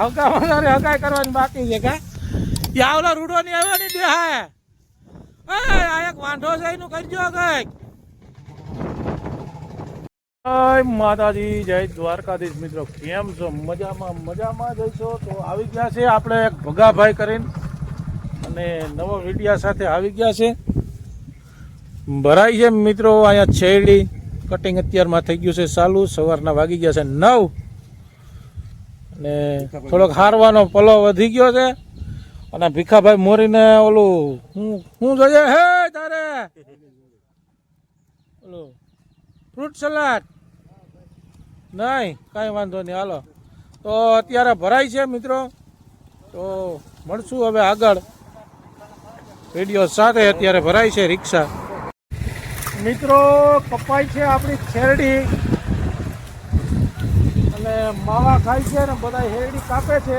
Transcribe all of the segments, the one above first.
હગા વધારે હગાઈ કરવાની બાકી છે કા? ત્યાં ઓલા રૂડો ની આવે ને દેહાય આ એક વાંઢો છે, એનું કરજો કંઈક. માતાજી, જય દ્વારકાધીશ. મિત્રો, કેમ છો? મજામાં મજામાં જઈશો તો આવી ગયા છે આપણે એક ભગાભાઈ કરીને. અને નવો વિડિયા સાથે આવી ગયા છે. ભરાઈ છે મિત્રો, અહીંયા છેડી કટિંગ અત્યારમાં થઈ ગયું છે ચાલુ. સવારના વાગી ગયા છે નવ. અને થોડોક હારવાનો પલો વધી ગયો છે. અને ભીખાભાઈ મોરીને ઓલું હું હું જોઈએ? હે તારે! ઓલું ફ્રૂટ સલાડ નહીં કાંઈ વાંધો નહીં હાલો. તો અત્યારે ભરાય છે મિત્રો. તો મળશું હવે આગળ. વીડિયો સાથે અત્યારે ભરાય છે રિક્ષા. મિત્રો કપાય છે આપણી શેરડી. માવા ખાય છે ને બધા શેરડી કાપે છે.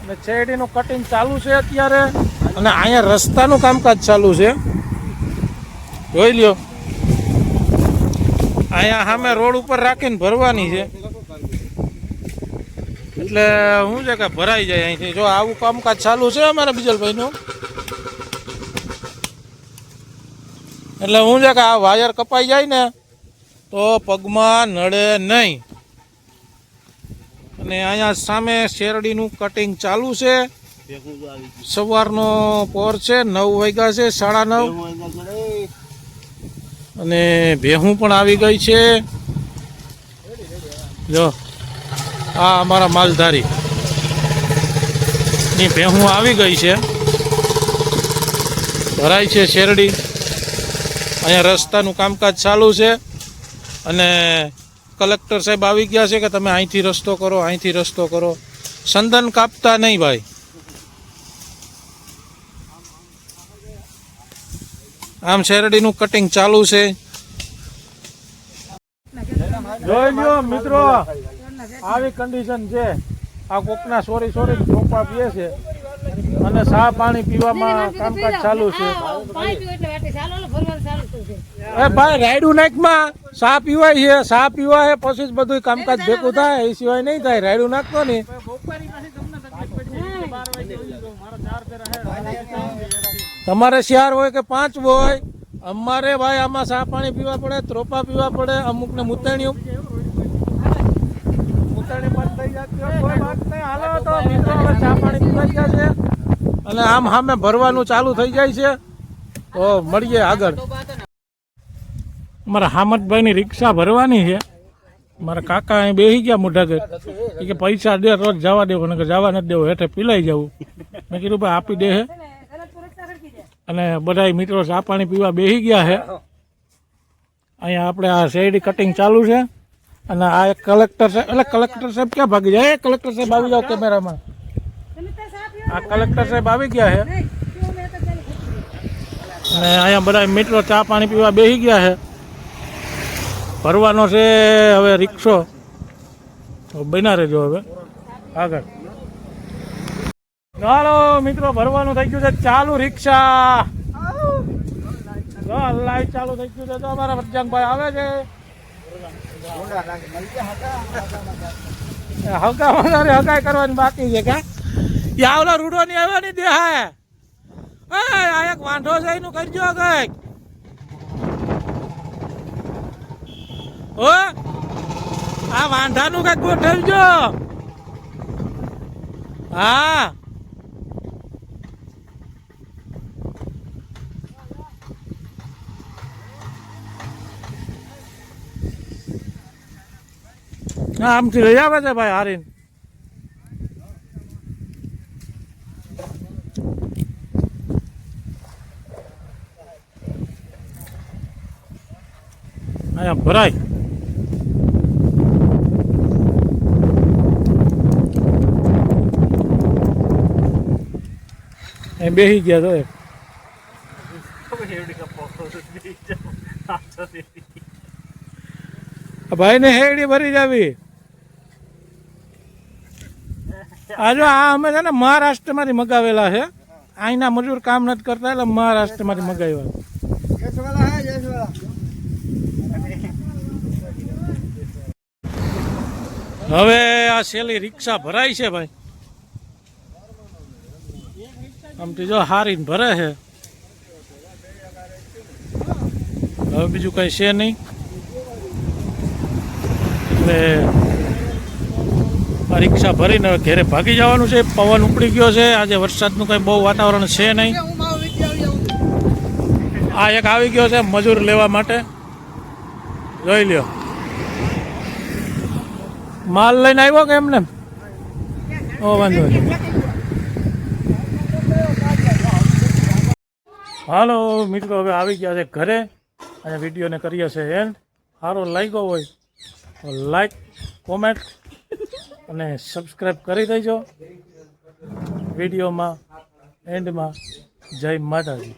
અને શેરડીનું કટિંગ ચાલુ છે અત્યારે. અને અહીંયા રસ્તાનું કામકાજ ચાલુ છે. જોઈ લ્યો. અહીંયા સામે રોડ ઉપર રાખીને ભરવાની છે. એટલે શું છે કે ભરાઈ જાય અહીંથી. જો આવું કામકાજ ચાલુ છે અમારા બીજલભાઈનું. એટલે શું છે કે આ વાયર કપાઈ જાય ને તો પગમાં નડે નહીં. અને અહીંયા સામે શેરડીનું કટિંગ ચાલુ છે. સવારનો પોર છે, નવ વાગ્યા છે, સાડા નવ. અને ભેહું પણ આવી ગઈ છે. જો, આ અમારા માલધારી. ની ભેહું આવી ગઈ છે. ભરાય છે શેરડી. અહીંયા રસ્તાનું કામકાજ ચાલુ છે. અને કલેક્ટર સાહેબ આવી ગયા છે કે તમે અહીંથી રસ્તો કરો અહીંથી રસ્તો કરો. સંદન કાપતા નહીં ભાઈ. આમ શેરડીનું કટિંગ ચાલુ છે. જોઈ લ્યો મિત્રો આવી કન્ડિશન છે. આ કોકના સોરી સોરી ચોપા પીએ છે. અને સા પાણી પીવામાં કામકાજ ચાલુ છે. એ ભાઈ રાયડું નાખમાં. ચા પીવાય છે સાપ પીવાય છે પછી જ બધું કામકાજ ભેગું થાય એ સિવાય નહીં થાય રાયડું નાખતો ને તમારે શિયાર હોય કે પાંચ હોય અમારે ભાઈ આમાં ચા પાણી પીવા પડે ત્રોપા પીવા પડે અમુક ને મુતણીઓ અને આમ સામે ભરવાનું ચાલુ થઈ જાય છે. તો મળીએ આગળ. મારા હામતભાઈની રિક્ષા ભરવાની છે. મારા કાકા અહીં બેસી ગયા મોઢા ઘર કે પૈસા દે રોજ જવા દેવો કે જવા નથી દેવો હેઠે પીલાઈ જવું. મેં કીધું ભાઈ આપી દે હે. અને બધા મિત્રો ચા પાણી પીવા બેસી ગયા છે અહીંયા આપણે આ શેરડી કટિંગ ચાલુ છે. અને આ એક કલેક્ટર સાહેબ એટલે કલેક્ટર સાહેબ ક્યાં ભાગી જાય? એ કલેક્ટર સાહેબ આવી જાઓ કેમેરામાં આ કલેક્ટર સાહેબ આવી ગયા છે અને અહીંયા બધા મિત્રો ચા પાણી પીવા બેસી ગયા છે ભરવાનો છે હવે રિક્ષો. તો બના રહેજો હવે. આગળ. ચાલો મિત્રો, ભરવાનું થઈ ગયું છે. ચાલુ રિક્ષા. લાઈટ ચાલુ થઈ ગયું છે. તો અમારા ભજંગભાઈ આવે છે. હકા વધારે હકાય કરવાની બાકી છે કા? યા રૂડો ની આવવાની દેહાય. આ એક વાંઢો છે, એનું કરજો કંઈક. ઓ આ વાંધાનું કંઈક ગોઠવજો હા. આમથી લઈ આવે છે ભાઈ હારીન. અહીંયા ભરાય. બેસી ગયા તો ભાઈ ને હેડી ભરી જાવી. આ જો આ અમે છે ને મહારાષ્ટ્રમાંથી મગાવેલા છે. અહીંના મજૂર કામ નથી કરતા એટલે મહારાષ્ટ્રમાંથી મગાવ્યા. હવે આ સેલી રિક્ષા ભરાય છે ભાઈ. આમથી જો હારીને ભરે છે. હવે બીજું કઈ છે નહીં. એટલે આ રિક્ષા ભરીને હવે ઘેરે ભાગી જવાનું છે. પવન ઉપડી ગયો છે. આજે વરસાદનું કંઈ બહુ વાતાવરણ છે નહીં. આ એક આવી ગયો છે મજૂર લેવા માટે. જોઈ લ્યો. માલ લઈને આવ્યો કે એમને? ઓ વાંધો નહીં. હાલો, મિત્રો, હવે આવી ગયા છે ઘરે અને વિડીયોને કરીએ છે એન્ડ સારો લાગ્યો હોય તો લાઈક કોમેન્ટ અને સબસ્ક્રાઈબ કરી દેજો. વિડીયોમાં એન્ડમાં જય માતાજી.